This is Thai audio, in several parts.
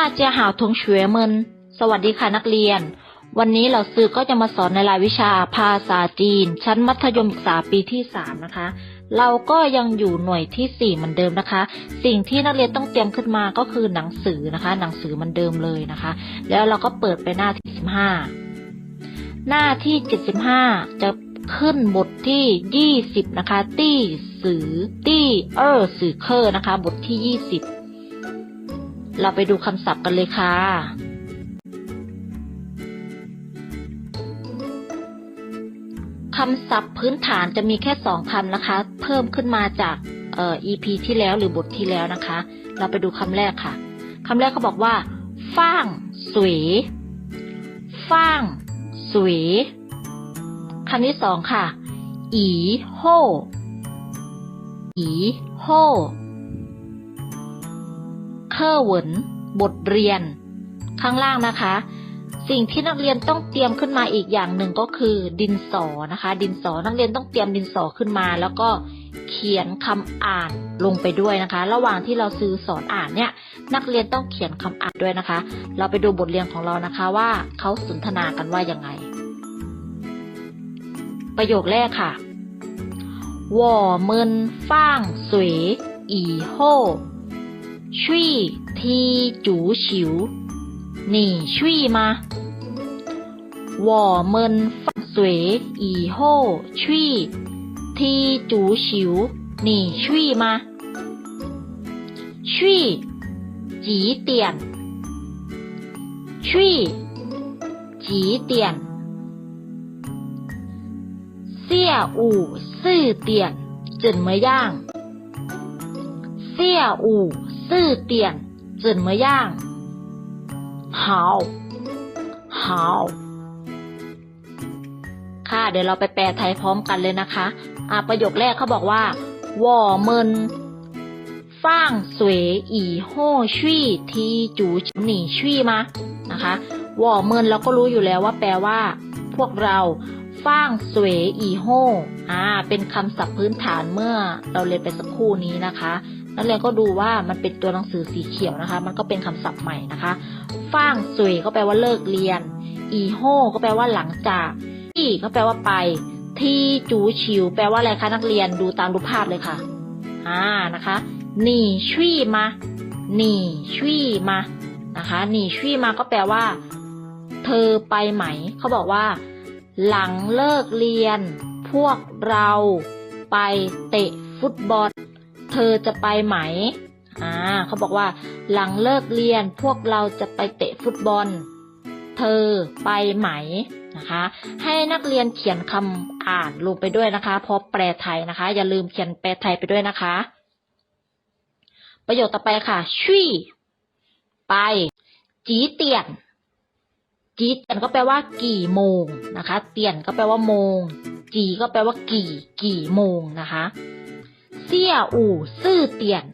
าเจียหาวทงเฉวมิน สวัสดีค่ะนักเรียน วันนี้เราซื้อก็จะมาสอนในรายวิชาภาษาจีน ชั้นมัธยมศึกษาปีที่สามนะคะ เราก็ยังอยู่หน่วยที่สี่เหมือนเดิมนะคะ สิ่งที่นักเรียนต้องเตรียมขึ้นมาก็คือหนังสือนะคะ หนังสือมันเดิมเลยนะคะ แล้วเราก็เปิดไปหน้าที่สิบห้าหน้าที่เจ็ดสิบห้าจะขึ้นบทที่ยี่สิบนะคะ ตี้สือตี้เออสือเคอร์นะคะ บทที่ยี่สิบ เราไปดูคำศัพท์กันเลยค่ะ คำศัพท์พื้นฐานจะมีแค่สองคำนะคะ เพิ่มขึ้นมาจากเอ่อ EP ที่แล้วหรือบทที่แล้วนะคะ เราไปดูคำแรกค่ะคำแรกเขาบอกว่าฟ้างสวยฟ้างสวยคำที่สองค่ะ อีโฮอีโฮ อร์เหวินบทเรียน ข้างล่างนะคะ สิ่งที่นักเรียนต้องเตรียมขึ้นมาอีกอย่างหนึ่งก็คือ ดินสอนะคะ ดินสอนักเรียนต้องเตรียมดินสอขึ้นมา แล้วก็เขียนคำอ่านลงไปด้วยนะคะ ระหว่างที่เราซื้อสอนอ่านเนี่ย นักเรียนต้องเขียนคำอ่านด้วยนะคะ เราไปดูบทเรียนของเรานะคะว่าเขาสนทนากันว่ายังไง ประโยคแรกค่ะ我们放水以后 去踢足球，你去吗？我们放水以后去踢足球，你去吗？去几点？去几点？下午四点怎么样？下午 四点怎么样？好，好 ค่ะ เดี๋ยวเราไปแปลไทยพร้อมกันเลยนะคะ อ่าประโยคแรกเขาบอกว่า我们放水以后去踢足球你去吗นะคะ我们เราก็รู้อยู่แล้วว่าแปลว่า พวกเราฟ้างสวยอีโฮอ่า เป็นคำศัพท์พื้นฐานเมื่อเราเรียนไปสักครู่นี้นะคะ นักเรียนก็ดูว่ามันเป็นตัวหนังสือสีเขียวนะคะ มันก็เป็นคำศัพท์ใหม่นะคะฟ้างสวยก็แปลว่าเลิกเรียน อีโฮก็แปลว่าหลังจากที่ก็แปลว่าไป ที่จูชิว แปลว่าอะไรคะนักเรียนดูตามรูปภาพเลยค่ะอ่านะคะหนีชุยมาหนีชุยมานะคะหนีชุยมาก็แปลว่า เธอไปไหม เขาบอกว่า หลังเลิกเรียน พวกเราไปเตะฟุตบอล เธอจะไปไหม อ่าเขาบอกว่า หลังเลิกเรียนพวกเราจะไปเตะฟุตบอล เธอไปไหมนะคะ ให้นักเรียนเขียนคำอ่านลงไปด้วยนะคะ พอแปลไทยนะคะ อย่าลืมเขียนแปลไทยไปด้วยนะคะ ประโยคต่อไปค่ะชุยไป จีเตียนจีเตียนก็แปลว่า กี่โมงนะคะ เตียนก็แปลว่าโมง จีก็แปลว่ากี่ กี่โมงนะคะ เสี่ยอู่ซื่อเตียน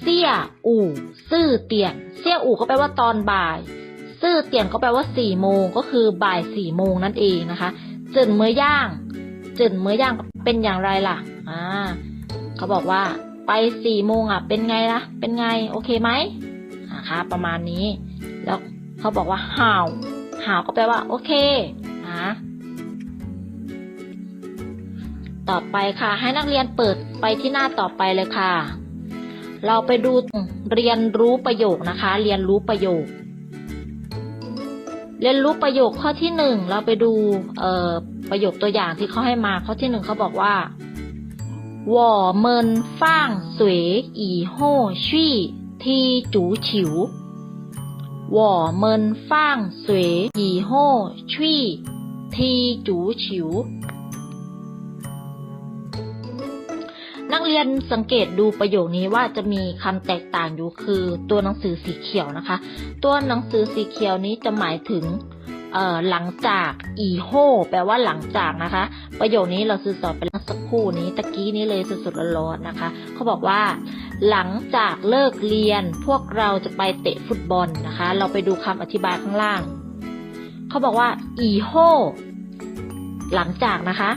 เสี่ยอู่ซื่อเตียนเสี่ยอู่ก็แปลว่าตอนบ่าย ซื่อเตียนก็แปลว่าสี่โมงก็คือบ่ายสี่โมงนั่นเองนะคะจินเมื่อย่างจินเมื่อย่างเป็นอย่างไรล่ะ อ่า เขาบอกว่าไปสี่โมงอะ เป็นไงล่ะ เป็นไง โอเคไหมนะคะประมาณนี้ แล้วเขาบอกว่าห่าวห่าวก็แปลว่า โอเค ต่อไปค่ะ ให้นักเรียนเปิดไปที่หน้าต่อไปเลยค่ะ เราไปดูเรียนรู้ประโยคนะคะ เรียนรู้ประโยค เรียนรู้ประโยคข้อที่หนึ่งเราไปดูเอ่อประโยคตัวอย่างที่เขาให้มาข้อที่หนึ่งเขาบอกว่าว่อเมินฟ่างสวยอีโฮชี่ทีจูฉิวว่อเมินฟ่างสวยอีโฮชี่ทีจูฉิว รียนสังเกตดูประโยคนี้ว่าจะมีคำแตกต่างอยู่คือตัวหนังสือสีเขียวนะคะ ตัวหนังสือสีเขียวนี้จะหมายถึงหลังจากอีโฮแปลว่าหลังจากนะคะ ประโยคนี้เราซื้อสอนไปแล้วสักครู่นี้ตะกี้นี้เลยสดๆร้อนๆนะคะ เขาบอกว่า หลังจากเลิกเรียนพวกเราจะไปเตะฟุตบอลนะคะ เราไปดูคำอธิบายข้างล่าง เขาบอกว่าอีโฮหลังจากนะคะ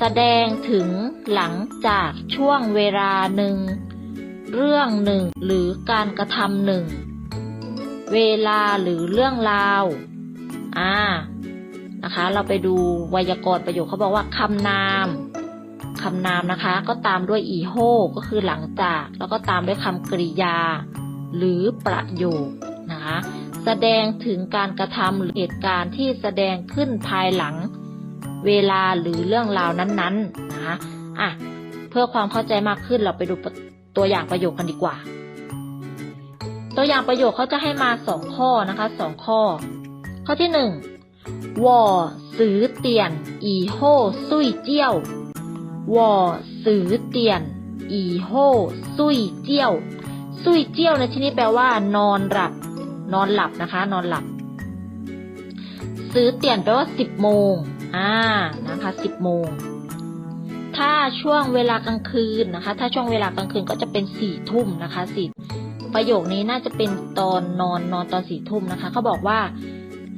แสดงถึงหลังจากช่วงเวลาหนึ่ง เรื่องหนึ่งหรือการกระทำหนึ่ง เวลาหรือเรื่องราว อ่า นะคะ เราไปดูไวยากรณ์ประโยคเขาบอกว่าคำนามคำนามนะคะ ก็ตามด้วยอีโฮก็คือหลังจาก แล้วก็ตามด้วยคำกริยา หรือประโยคนะคะ แสดงถึงการกระทำหรือเหตุการณ์ที่แสดงขึ้นภายหลัง เวลาหรือเรื่องราวนั้นๆนะคะอะเพื่อความเข้าใจมากขึ้นเราไปดูตัวอย่างประโยคกันดีกว่า ตัวอย่างประโยคเขาจะให้มาสองข้อนะคะสองข้อ ข้อที่หนึ่ง我ซื้อเตียน อีโฮซุยเจียว我ซื้อเตียน อีโฮซุยเจียวซุยเจียวในที่นี้แปลว่า นอนหลับ นอนหลับนะคะ นอนหลับ ซื้อเตียนแปลว่าสิบโมง อ่านะคะสิบโมง ถ้าช่วงเวลากลางคืนนะคะ ถ้าช่วงเวลากลางคืนก็จะเป็นสี่ทุ่มนะคะสี่ประโยคนี้น่าจะเป็นตอนนอนนอนตอนสี่ทุ่มนะคะเขาบอกว่า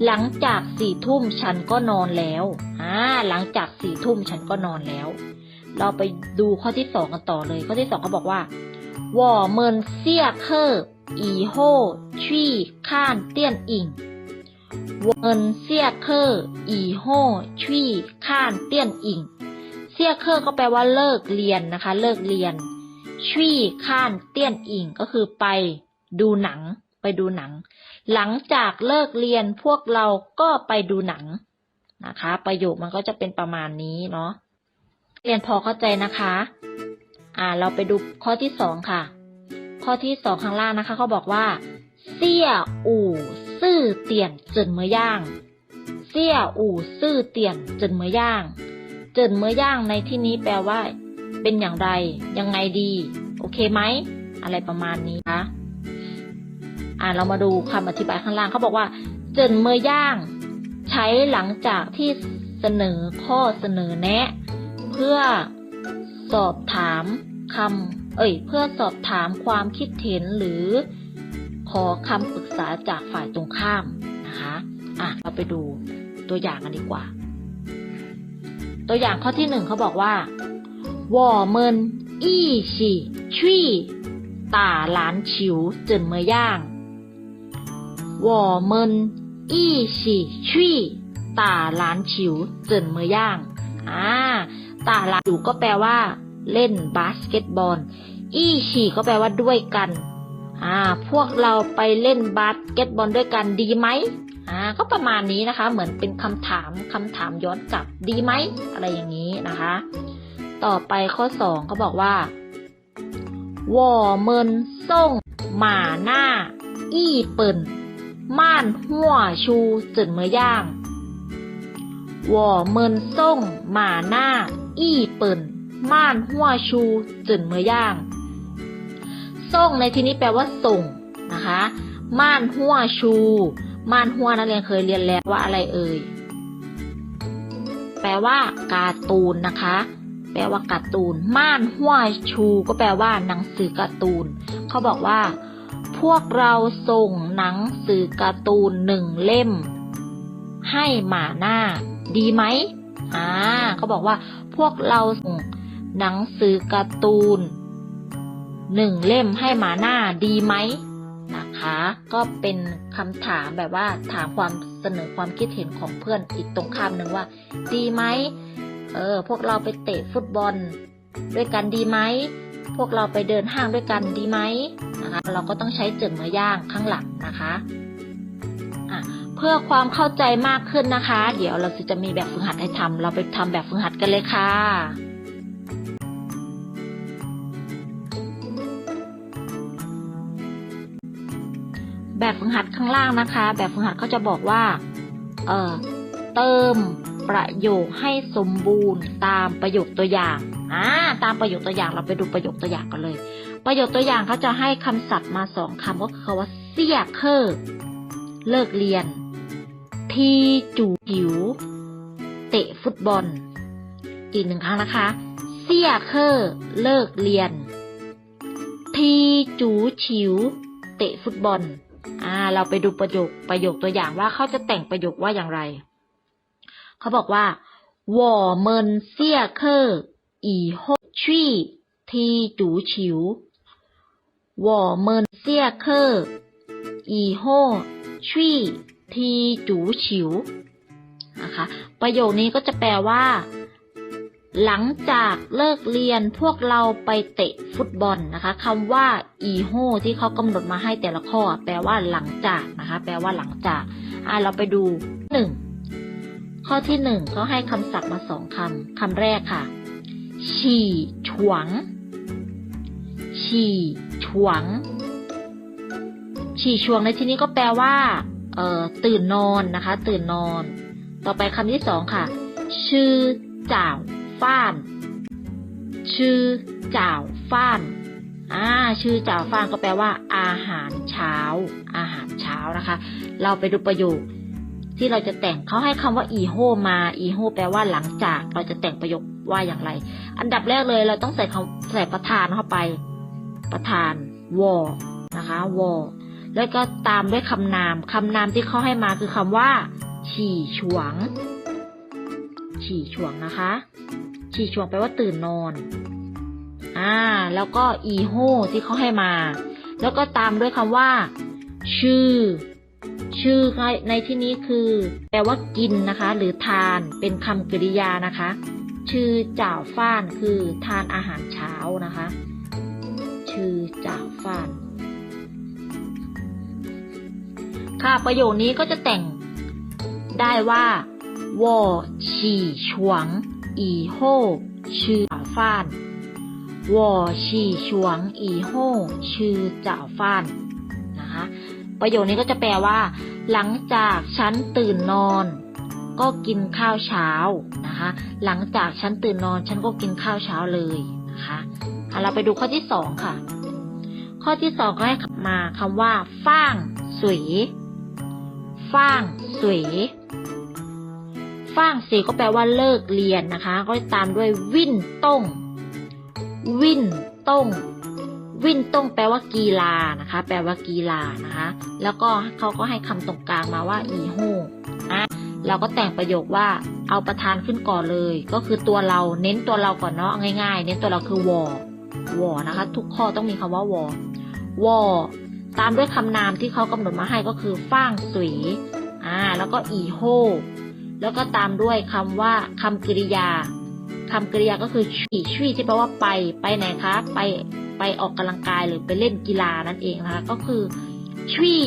หลังจากสี่ทุ่มฉันก็นอนแล้วอ่าหลังจากสี่ทุ่มฉันก็นอนแล้ว เราไปดูข้อที่สองกันต่อเลย ข้อที่สองเขาบอกว่า我们下课以后去看电影 วงเงินเสียเคอรอีโฮชี่ ข้านเตี้ยนอิงเสียเคอรก็แปลว่าเลิกเรียนนะคะ เลิกเรียน ชี่ข้านเตี้ยนอิงก็คือไปดูหนัง ไปดูหนัง หลังจากเลิกเรียนพวกเราก็ไปดูหนังนะคะ ประโยคมันก็จะเป็นประมาณนี้เนาะเรียนพอเข้าใจนะคะ อ่า เราไปดูข้อที่สองค่ะ ข้อที่สองข้างล่างนะคะเขาบอกว่า เสี่ยอู่ ซื่อเตียนเจินเมื่อย่างเสี่ยอู่ซื่อเตียนเจินเมื่อย่าง เจินเมื่อย่างในที่นี้แปลว่า เป็นอย่างไร ยังไงดี โอเคไหม อะไรประมาณนี้นะอ่าเรามาดูคำอธิบายข้างล่างเขาบอกว่า เจินเมื่อย่างใช้หลังจากที่เสนอข้อเสนอแนะ เพื่อสอบถามคำเอ้ยเพื่อสอบถามความคิดเห็นหรือ ขอคำปรึกษาจากฝ่ายตรงข้ามนะคะ อ่ะ เราไปดูตัวอย่างกันดีกว่า ตัวอย่างข้อที่หนึ่งเขาบอกว่า我们一起去打篮球怎么样我们一起去打篮球怎么样อ่าตาลาอยู่ก็แปลว่า เล่นบาสเกตบอล อีฉีก็แปลว่าด้วยกัน อ่าพวกเราไปเล่นบาสเกตบอลด้วยกันดีไหมอ่าก็ประมาณนี้นะคะ เหมือนเป็นคำถามคำถามย้อนกลับดีไหมอะไรอย่างนี้นะคะ ต่อไปข้อ2เขาบอกว่าวอเมินส่งหมาหน้า อี้เปิ่นม่านหัวชูจืดเมือย่างวอเมินส่งหมาหน้า อี้เปิ่นม่านหัวชูจืดเมือย่าง ส่งในที่นี้แปลว่าส่งนะคะ ม่านหัวชู ม่านหัวนักเรียนเคยเรียนแล้วว่าอะไรเอ่ย แปลว่าการ์ตูนนะคะ แปลว่าการ์ตูน ม่านหัวชู ก็แปลว่าหนังสือการ์ตูน เขาบอกว่า พวกเราส่งหนังสือการ์ตูนหนึ่งเล่ม ให้หมาหน้า ดีไหมอ่าเขาบอกว่า พวกเราส่งหนังสือการ์ตูน หนึ่งเล่มให้หมาหน้าดีไหมนะคะ ก็เป็นคำถามแบบว่าถามความเสนอความคิดเห็นของเพื่อนอีกตรงข้ามหนึ่งว่า ดีไหมเออพวกเราไปเตะฟุตบอล ด้วยกันดีไหมพวกเราไปเดินห้างด้วยกันดีไหมนะคะ เราก็ต้องใช้เจิ่นเมื่อย่างข้างหลังนะคะะเพื่อความเข้าใจมากขึ้นนะคะ เดี๋ยวเราจะมีแบบฝึกหัดให้ทำเราไปทำแบบฝึกหัดกันเลยค่ะ แบบฝึกหัดข้างล่างนะคะ แบบฝึกหัดเขาจะบอกว่า เอ่อ เติมประโยคให้สมบูรณ์ตามประโยคตัวอย่างอ่าตามประโยคตัวอย่างเราไปดูประโยคตัวอย่างกันเลย ประโยคตัวอย่างเขาจะให้คำศัพท์มาสองคำก็คือคำว่าเสี่ยเคอเลิกเรียน ทีจูหิว เตะฟุตบอล อีกหนึ่งครั้งนะคะ เสี่ยเคอเลิกเรียน ทีจูฉิว เตะฟุตบอลอ่า เราไปดูประโยคประโยคตัวอย่างว่าเขาจะแต่งประโยคว่าอย่างไร เขาบอกว่า我们下课以后去踢足球我们下课 อีโฮชี่ทีจูฉิวนะคะ ประโยคนี้ก็จะแปลว่า หลังจากเลิกเรียนพวกเราไปเตะฟุตบอลนะคะคำว่าอีโฮที่เขากำหนดมาให้แต่ละข้อ แปลว่าหลังจากนะคะ แปลว่าหลังจากอ่าเราไปดูหนึ่งข้อที่หนึ่งเขาให้คำศัพท์มาสองคำคำแรกค่ะ ฉี่ฉวง ฉี่ฉวง ฉี่ฉวงในที่นี้ก็แปลว่า เอ่อ ตื่นนอนนะคะ ตื่นนอน ต่อไปคำที่สองค่ะ ชื่อจ่าว ฟ้าน ชื่อจ่าวฟ้านอ่าชื่อจ่าวฟ้านก็แปลว่า อาหารเช้า อาหารเช้านะคะ เราไปดูประโยค ที่เราจะแต่งเขาให้คำว่าอีโฮมาอีโฮแปลว่าหลังจากเราจะแต่งประโยคว่าอย่างไร อันดับแรกเลยเราต้องใส่คำใส่ประธานเข้าไป ประธานวอนะคะวอแล้วก็ตามด้วยคำนามคำนามที่เขาให้มาคือคำว่า ฉี่ฉวง ฉี่ฉวงนะคะ ฉี่ฉวงแปลว่าตื่นนอน อ่า แล้วก็อีโฮที่เขาให้มา แล้วก็ตามด้วยคำว่า ชื่อ ชื่อในที่นี้คือ แปลว่ากินนะคะ หรือทานเป็นคำกริยานะคะ ชื่อจ่าฟ้านคือทานอาหารเช้านะคะ ชื่อจ่าฟ้าน ค่ะประโยคนี้ก็จะแต่งได้ว่าวอฉี่ฉวง อีโฮชื่อจ่าวฟ้านวอฉี่ฉวงอีโฮชื่อจ่าฟ้านนะคะประโยคนี้ก็จะแปลว่า หลังจากฉันตื่นนอน ก็กินข้าวเช้านะคะหลังจากฉันตื่นนอนฉันก็กินข้าวเช้าเลยนะคะอะเราไปดูข้อที่สองค่ะ ข้อที่สองก็ให้มาคำว่าฟ้างสวยฟ้างสวย ฟางสีก็แปลว่าเลิกเรียนนะคะ ก็ตามด้วยวินต้ง วินต้ง วินต้งแปลว่ากีฬานะคะ แปลว่ากีฬานะคะ แล้วก็เขาก็ให้คำตรงกลางมาว่าอีโฮอะเราก็แต่งประโยคว่าเอาประธานขึ้นก่อนเลย ก็คือตัวเราเน้นตัวเราก่อนเนาะง่ายๆ เน้นตัวเราคือวอวอนะคะ ทุกข้อต้องมีคำว่าวอวอตามด้วยคำนามที่เขากำหนดมาให้ก็คือฟ้างสวยอ่าแล้วก็อีโฮ แล้วก็ตามด้วยคำว่าคำกริยาคำกริยาก็คือชี่ชี่ที่แปลว่าไป ไปไหนคะ ไปไปออกกำลังกายหรือไปเล่นกีฬานั่นเองนะคะ ก็คือชี่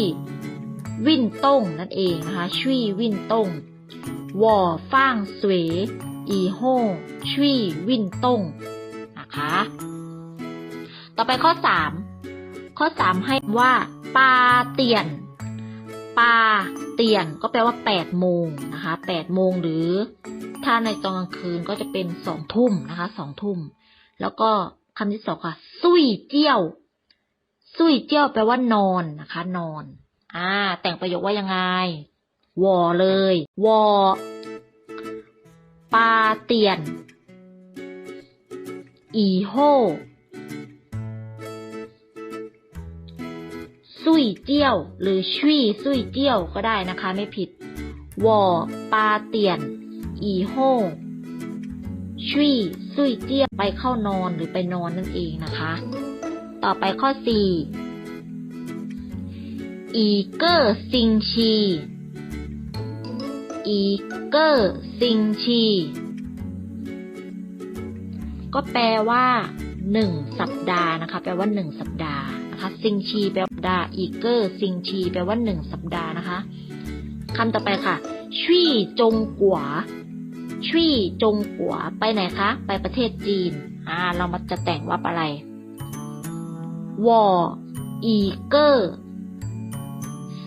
วิ่นต้งนั่นเองนะคะชี่วิ่นต้งวอฟ้างสวยอีโฮชี่วิ่นต้งนะคะ ต่อไปข้อสามข้อสามให้ว่าปาเตียน ปาเตียนก็แปลว่าแปดโมงนะคะแปดโมงหรือ ถ้าในตอนกลางคืนก็จะเป็นสองทุ่มนะคะสองทุ่ม แล้วก็คำที่สองค่ะซุยเจี้ยวซุยเจี้ยวแปลว่านอนนะคะ นอน อ่า แต่งประโยคว่ายังไง วอเลย วอปาเตียน อีโฮ ยเจี้ยว หรือชุยซุยเจี้ยวก็ได้นะคะไม่ผิดวอปาเตียน อีโฮชุยซุยเจี้ยวไปเข้านอนหรือไปนอนนั่นเองนะคะ ต่อไปข้อสี่อีเกอร์ซิงชีอีเกอร์ซิงชี ก็แปลว่าหนึ่งสัปดาห์นะคะ แปลว่าหนึ่งสัปดาห์นะคะ ซิงชีแปลว่าดา อีเกอร์ซิงชีแปลว่าหนึ่งสัปดาห์นะคะคำต่อไปค่ะชี่จงกัวชี่จงกัวไปไหนคะ ไปประเทศจีน อ่า เรามาจะแต่งว่าอะไรวออีเกอร์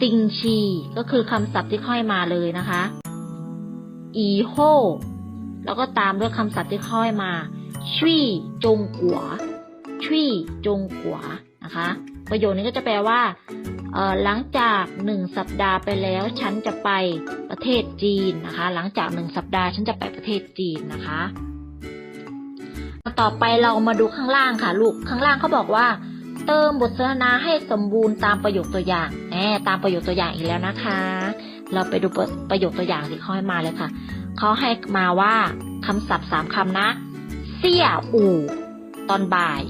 ซิงชี ก็คือคำศัพท์ที่ค่อยมาเลยนะคะ อีโฮแล้วก็ตามด้วยคำศัพท์ที่ค่อยมาชี่จงกัวชี่จงกัวนะคะ ประโยคนี้ก็จะแปลว่าหลังจากหนึ่งสัปดาห์ไปแล้ว ฉันจะไปประเทศจีนนะคะ หลังจากหนึ่งสัปดาห์ฉันจะไปประเทศจีนนะคะ ต่อไปเรามาดูข้างล่างค่ะ ลูกข้างล่างเขาบอกว่า เติมบทสนทนาให้สมบูรณ์ตามประโยคตัวอย่างแหมตามประโยคตัวอย่างอีกแล้วนะคะ เราไปดูประโยคตัวอย่างที่เขาให้มาเลยค่ะเขาให้มาว่าคำศัพท์สามคำนะ เสี่ยอู่ตอนบ่าย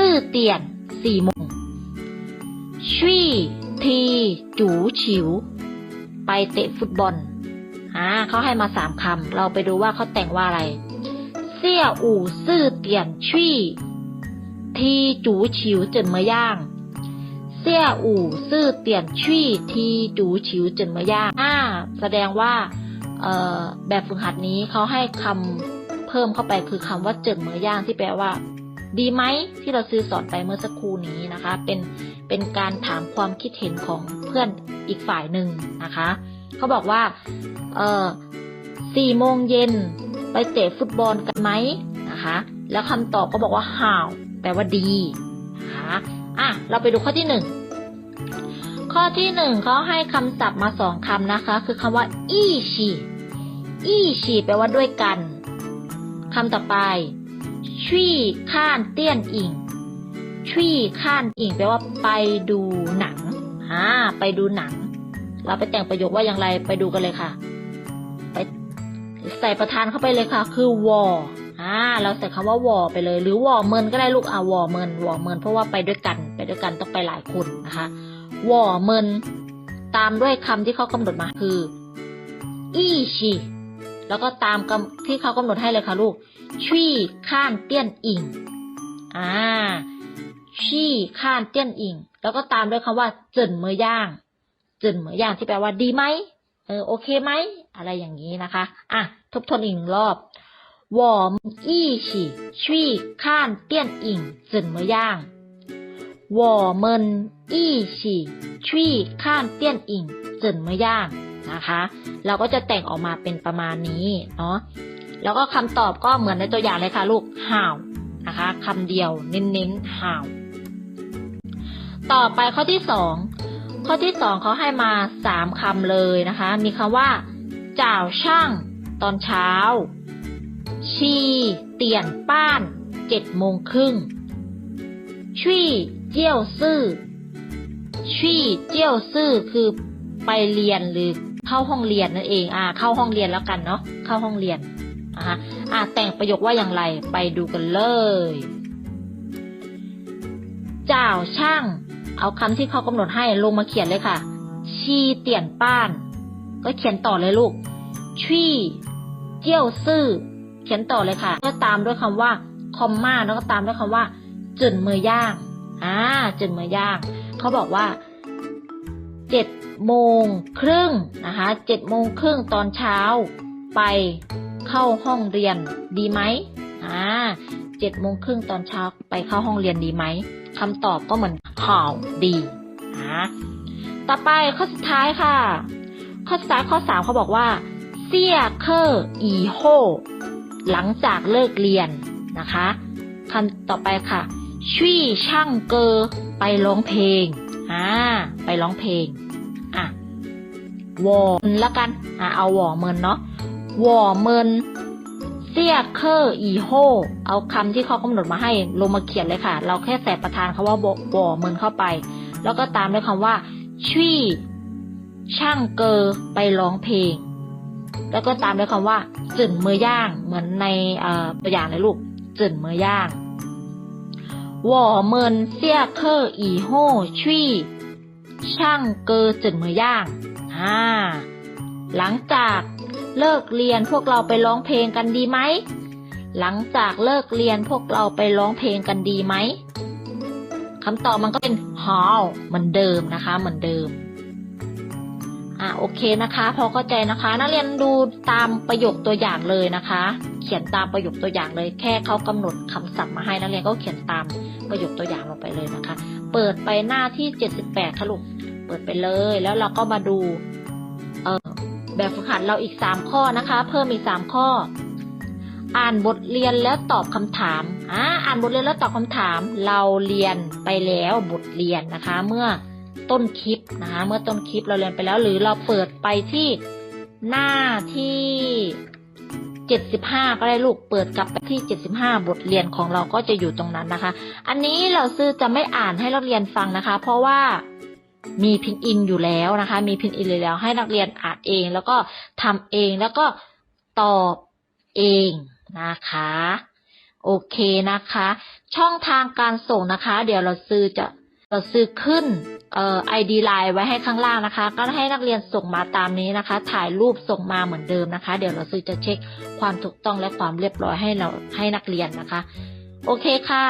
ซื่อเตียนสี่โมงชี่ ที จูฉิว ไปเตะฟุตบอล อ่าเขาให้มาสามคำ เราไปดูว่าเขาแต่งว่าอะไร เสี่ยอู่ซื่อเตียนชี่ ทีจูฉิวเจินเมย่าง เสี่ยอู่ซื่อเตียนชี่ทีจูฉิวเจินเมย่างอ่าแสดงว่าเอ่อแบบฝึกหัดนี้เขาให้คำเพิ่มเข้าไปคือคำว่าเจินเมย่างที่แปลว่า ดีไหมที่เราซื้อสอนไปเมื่อสักครู่นี้นะคะ เป็นเป็นการถามความคิดเห็นของเพื่อนอีกฝ่ายหนึ่งนะคะเขาบอกว่าเออสี่โมงเย็นไปเตะฟุตบอลกันไหมนะคะ แล้วคำตอบก็บอกว่าห่าแปลว่าดีนะคะอะเราไปดูข้อที่หนึ่งข้อที่หนึ่งเขาให้คำศัพท์มาสองคำนะคะ คือคำว่าอี้ฉีอี้ฉีแปลว่าด้วยกันคำต่อไป ชี่ข้านเตี้ยนอิงชี่ข้านอิงแปลว่าไปดูหนังอ่าไปดูหนัง เราไปแต่งประโยคว่าอย่างไรไปดูกันเลยค่ะ ไปใส่ประธานเข้าไปเลยค่ะ คือวออ่าเราใส่คำว่าวอไปเลย หรือวอเมินก็ได้ลูกอ่าวอเมินวอเมินเพราะว่าไปด้วยกันไปด้วยกันต้องไปหลายคนนะคะวอเมินตามด้วยคำที่เขากำหนดมาคืออีชีแล้วก็ตามคำที่เขากำหนดให้เลยค่ะลูก ชี่ข้านเตี้ยนอิงอ่าชี่ข้านเตี้ยนอิงแล้วก็ตามด้วยคำว่าจินเมือย่างจินเมือย่างที่แปลว่าดีไหมเออโอเคไหมอะไรอย่างนี้นะคะ อะทบทวนอีกรอบวอมอี้ฉี่ชี่ข้านเตี้ยนอิงจินเมือย่างวอมินอี้ฉี่ชี่ข้านเตี้ยนอิงจินเมือย่างนะคะ เราก็จะแต่งออกมาเป็นประมาณนี้เนาะ แล้วก็คำตอบก็เหมือนในตัวอย่างเลยค่ะลูกห่าวนะคะคำเดียวเน้นๆห่าวต่อไปข้อที่สองข้อที่สองเขาให้มาสามคำเลยนะคะ มีคำว่าจ่าวช่างตอนเช้า ชีเตียนป้านเจ็ดโมงครึ่งชี่เจี้ยวซื่อชี่เจี้ยวซื่อคือไปเรียนหรือเข้าห้องเรียนนั่นเอง อ่า เข้าห้องเรียนแล้วกันเนาะ เข้าห้องเรียน นะคะอ่าแต่งประโยคว่าอย่างไรไปดูกันเลย เจ่าช่าง เอาคำที่เขากำหนดให้ลงมาเขียนเลยค่ะ ชีเตียนป้าน ก็เขียนต่อเลยลูกชี่เจี้ยวซื่อ เขียนต่อเลยค่ะ ก็ตามด้วยคำว่าคอมมาแล้วก็ตามด้วยคำว่าจืนมือย่างอ่าจืนมือย่างเขาบอกว่าเจ็ดโมงครึ่งนะคะเจ็ดโมงครึ่งตอนเช้าไป เข้าห้องเรียนดีไหมอ่าเจ็ดโมงครึ่งตอนเช้าไปเข้าห้องเรียนดีไหมคำตอบก็เหมือนข่าวดีนะต่อไปข้อสุดท้ายค่ะ ข้อสุดท้ายข้อสามเขาบอกว่าเสี่ยเคอร์อีโฮหลังจากเลิกเรียนนะคะคำต่อไปค่ะชี่ช่างเกอไปร้องเพลงอ่าไปร้องเพลงอะวอเมินละกันอะเอาวอเมินเนาะ วอเมินเสียเคอร์อีโฮเอาคำที่เขากำหนดมาให้ลงมาเขียนเลยค่ะ เราแค่ใส่ประธานคาว่าวอเมินเข้าไป แล้วก็ตามด้วยคำว่าชี่ ช่างเกอไปร้องเพลง แล้วก็ตามด้วยคำว่าจึ่นมือย่างเหมือนในตัวอย่างเลยลูกจึ่นมือย่างวอเมินเสียเคอร์อีโฮชี่ช่างเกอจึ่นมือย่างอ่าหลังจาก เลิกเรียนพวกเราไปร้องเพลงกันดีไหม หลังจากเลิกเรียนพวกเราไปร้องเพลงกันดีไหมคำตอบมันก็เป็น how เหมือนเดิมนะคะ เหมือนเดิม อ่าโอเคนะคะ พอเข้าใจนะคะ นักเรียนดูตามประโยคตัวอย่างเลยนะคะ เขียนตามประโยคตัวอย่างเลย แค่เขากำหนดคำศัพท์มาให้นักเรียนก็เขียนตามประโยคตัวอย่างลงไปเลยนะคะ เปิดไปหน้าที่ 78ค่ะลูก เปิดไปเลย แล้วเราก็มาดู แบบฝึกหัดเราอีก 3 ข้อนะคะ เพิ่มอีก 3 ข้อ อ่านบทเรียนแล้วตอบคำถามอ่าอ่านบทเรียนแล้วตอบคำถาม เราเรียนไปแล้วบทเรียนนะคะ เมื่อต้นคลิปนะคะ เมื่อต้นคลิปเราเรียนไปแล้ว หรือเราเปิดไปที่หน้าที่เจ็ดสิบห้าก็ได้ลูกเปิดกลับไปที่เจ็ดสิบห้าบทเรียนของเราก็จะอยู่ตรงนั้นนะคะ อันนี้เราซื้อจะไม่อ่านให้นักเรียนฟังนะคะ เพราะว่า มีพินอินอยู่แล้วนะคะ มีพินอินอยู่แล้วให้นักเรียนอ่านเองแล้วก็ทำเองแล้วก็ตอบเองนะคะ โอเคนะคะ ช่องทางการส่งนะคะ เดี๋ยวเราซื้อจะเราซื้อขึ้นเอ่อ ID ไลน์ไว้ให้ข้างล่างนะคะ ก็ให้นักเรียนส่งมาตามนี้นะคะ ถ่ายรูปส่งมาเหมือนเดิมนะคะ เดี๋ยวเราซื้อจะเช็คความถูกต้องและความเรียบร้อยให้เราให้นักเรียนนะคะ โอเคค่ะ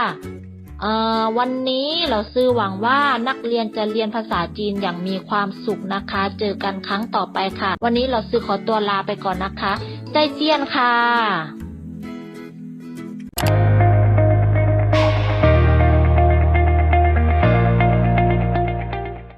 วันนี้เราซื้อหวังว่านักเรียนจะเรียนภาษาจีนอย่างมีความสุขนะคะ เจอกันครั้งต่อไปค่ะ วันนี้เราซื้อขอตัวลาไปก่อนนะคะ ใจเจียนค่ะ